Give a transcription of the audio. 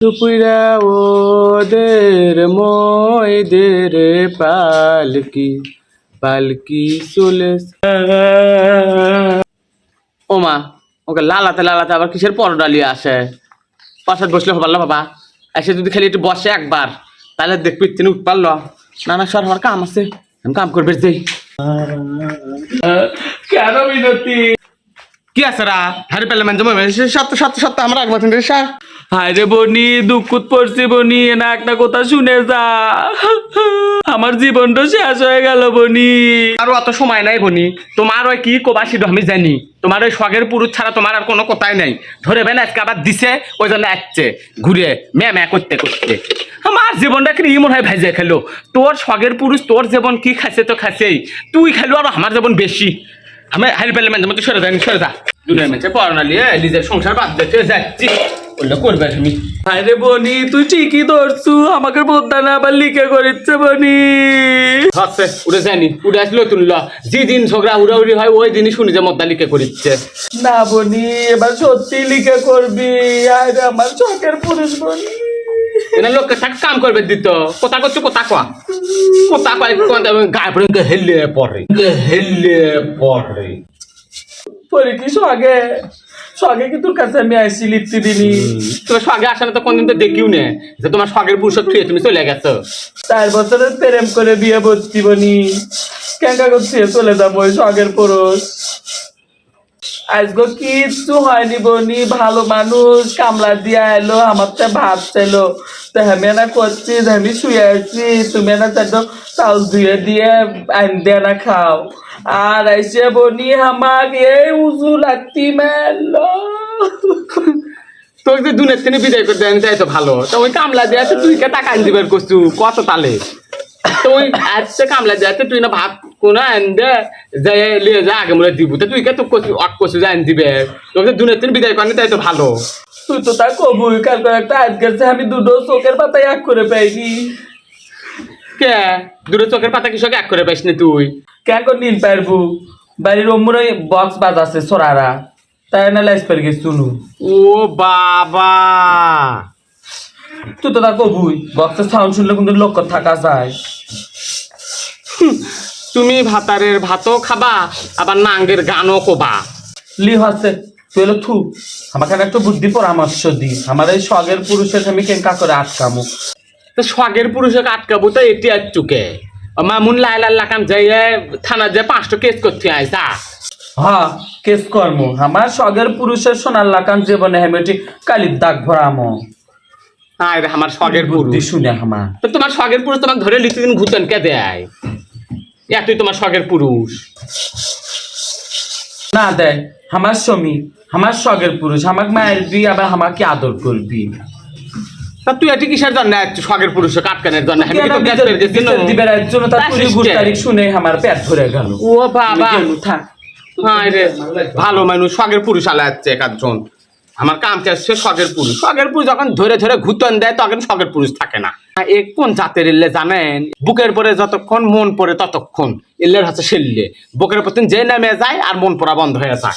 দুপুরা ওদের ময়দের পালকি পালকি চলে ও মা ওকে লালাতে লালাতে আবার কিসের পরডালি আসে? পাশাত বসলে হবার বাবা। এসে যদি খালি একটু বসে একবার তাহলে দেখবি তিনি উঠ পারল। না না সর আমার কাম আছে আমি কাম করবে যাই। কেন বিনতি কি আছে রা? হারি পেলে মানে জমা সত্য সত্য সত্য আমরা তুমি সার। হায় রে বনি দুঃখত পড়ছি বনি না একটা কথা শুনে যা। আমার জীবনটা শেষ হয়ে গেল বনি। আরও অত সময় নাই বনি। তোমার ওই কি কোবাসিড আমি জানি। তোমার ওই শখের পুরুষ ছাড়া তোমার আর কোনো কথাই নাই। ধরে বেন আজকে আবার দিছে, ওই জন্য আসছে ঘুরে, ম্যা ম্যা করতে করতে। আমার জীবনটা কি মনে হয় ভাইজে খেলো? তোর শখের পুরুষ, তোর জীবন কি খাইছে তো খাইছেই। তুই খেলো আর আমার জীবন বেশি। আমি মানে মতো সরে যাই, সরে যা। দুনিয়ার মেয়েছে পড়ানা নিয়ে নিজের সংসার বাদ দিতে যাচ্ছি। বললে করবে তুমি। বনি তুই ঠিকই ধরছু আমাকে বলতে না আবার লিখে করিচ্ছে বনি। হচ্ছে উড়ে যায়নি উড়ে আসলো তুলল। যেদিন ঝগড়া উড়াউড়ি হয় ওই দিনই শুনি যে মদ্দা করিচ্ছে। না বনি এবার সত্যি লিখে করবি আমার চোখের পুরুষ বনি। এনে লোককে কাম করবে দিত। কথা করছ কথা কয়া। কথা কয় কোন গায়ে পড়ে হেললে পড়ে পড়ে। পরে কি সগে সগে কি তোর কাছে আমি আইসি লিপ্তি দিনি তোমার স্বাগে আসে না তো কোনদিন তো দেখিও নে যে তোমার স্বাগের পুরুষত থুয়ে তুমি চলে গেছো। চার বছরের প্রেম করে বিয়ে বসছি বনি। কেঙ্কা করছি চলে যাব ওই সগের পুরুষ। আজকে কিচ্ছু হয়নি বনি, ভালো মানুষ, কামলা দিয়া এলো আমার তো ভাত তো না করছি শুয়ে আছি, তুমি না ধুয়ে দিয়ে আইন দিয়ে না খাও। আর আইসে বনি আমাকে, এই উজু লাগতি মেলো। তোকে যে তিনি বিদায় করতে আমি তাই তো ভালো। তো ওই কামলা দিয়ে তুই কে টাকা আন দিবার করছু কত তালে? তো ওই আজকে কামলা দিয়ে তুই না ভাত কোন আন দে যাই লিয়ে যা আগে মনে দিব তো তুই কে তো কচু অট কচু যে আন দিবে তোকে দুনের তিনি বিদায় করেনি তাই তো ভালো তুই তো তা কবুই কাল একটা আজকে আমি দুটো চোখের পাতায় এক করে পাইনি কে দূরে চোখের পাতা কৃষক এক করে পাইস তুই কেন করে নিন পারব বাড়ির অমুরে বক্স বাজ আছে সরারা তাই না লাইস পার গেছি শুনু ও বাবা তুই তো তা কবুই বক্সের সাউন্ড শুনলে কিন্তু লোক থাকা যায় তুমি ভাতারের ভাতও খাবা আবার নাঙ্গের গানও কোবা লি হচ্ছে তুই থু। আমাকে একটা বুদ্ধি পরামর্শ দি। আমার এই স্বগের পুরুষের আমি কেঙ্কা করে আটকামু। তো স্বাগের পুরুষকে আটকাবো তো এটি আর চুকে। মামুন লাইলাল লাকাম যাই থানা যে পাঁচটা কেস করতে আইসা হ্যাঁ কেস কর্ম। আমার স্বগের পুরুষের সোনার লাকান জীবনে হেমেটি কালির দাগ ভরামো। আয় রে আমার স্বাগের বুদ্ধি পুরুষ। শুনে আমার। তো তোমার স্বাগের পুরুষ তোমাকে ধরে লিখতে দিন ঘুতন কে দেয়? এতই তোমার স্বাগের পুরুষ। না দেয় আমার স্বামী আমার স্বগের পুরুষ আমাকে মায়ের বি আবার আমাকে আদর করবি। তা তুই এটি কিসের জন্য? পুরুষকে আটকানোর জন্য। আমি তো গ্যাস না? দিবের জন্য তার শুনে আমার পেট ধরে গেল। ও বাবা। থাক। হায় ভালো মানুষ স্বাগের পুরুষ আলা যাচ্ছে একজন আমার কাম চাচ্ছে স্বগের পুরুষ। স্বগের পুরুষ যখন ধরে ধরে ঘুতন দেয় তখন স্বগের পুরুষ থাকে না। এ কোন জাতের ইল্লে জানেন? বুকের পরে যতক্ষণ, মন পরে ততক্ষণ। ইল্লের হচ্ছে শিল্লে। বুকের প্রতি যে নেমে যায় আর মন পড়া বন্ধ হয়ে যায়।